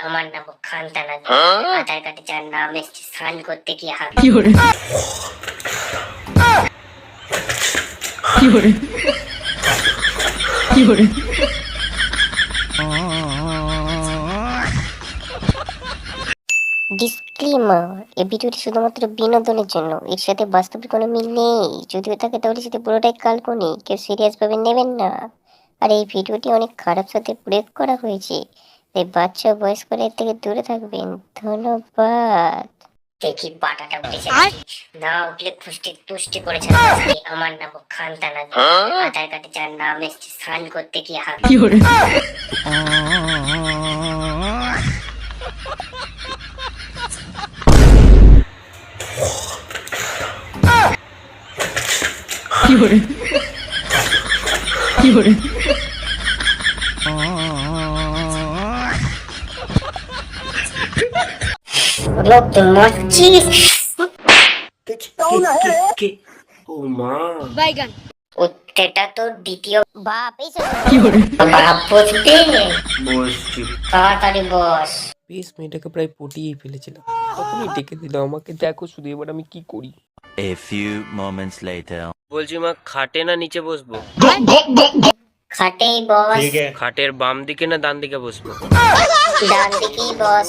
আমার নাম খান তানাজি আধার কার্ডে যার নাম এসছে করতে গিয়ে কি করে কি করে এই ভিডিওটি শুধুমাত্র বিনোদনের জন্য এর সাথে বাস্তবে কোনো মিল নেই যদিও থাকে তাহলে সেটা পুরোটাই কাল্পনিক কেউ সিরিয়াসভাবে নেবেন না আর এই ভিডিওটি অনেক খারাপ সাথে প্রয়োগ করা হয়েছে এই বাচ্চা বয়স করে এর থেকে দূরে থাকবেন ধন্যবাদ। দেখি পাটাটা উঠেছে না উঠলে পুষ্টি তুষ্টি করেছে আমার নাম খান আধার কার্ডে যার নাম এসছে স্নান করতে গিয়ে হাত কি করে কি করে ফেলেছিলাম তখনই ডেকে দিল আমাকে দেখো শুধু আমি কি করি A few moments later. বলছি মা খাটে না নিচে বসবো? খাটেই বস। ঠিক আছে। খাটের বাম দিকে না ডান দিকে বসবো? ডান দিকেই বস।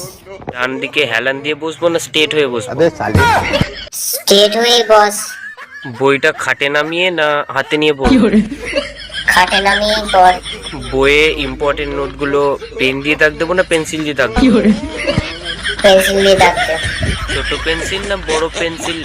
ডান দিকে হেলান দিয়ে বসবো না স্ট্রেট হয়ে বসবো? স্ট্রেট হয়ে বস। বইটা খাটে নামিয়ে না হাতে নিয়ে পড় খাটে নামিয়ে পড়। বইয়ে ইম্পর্টেন্ট নোটগুলো পেন দিয়ে দাগ দেবো না পেন্সিল দিয়ে দাগ দেবো? পেন্সিল দিয়ে দাগ দেবো ছোট পেন্সিল না বড় পেন্সিল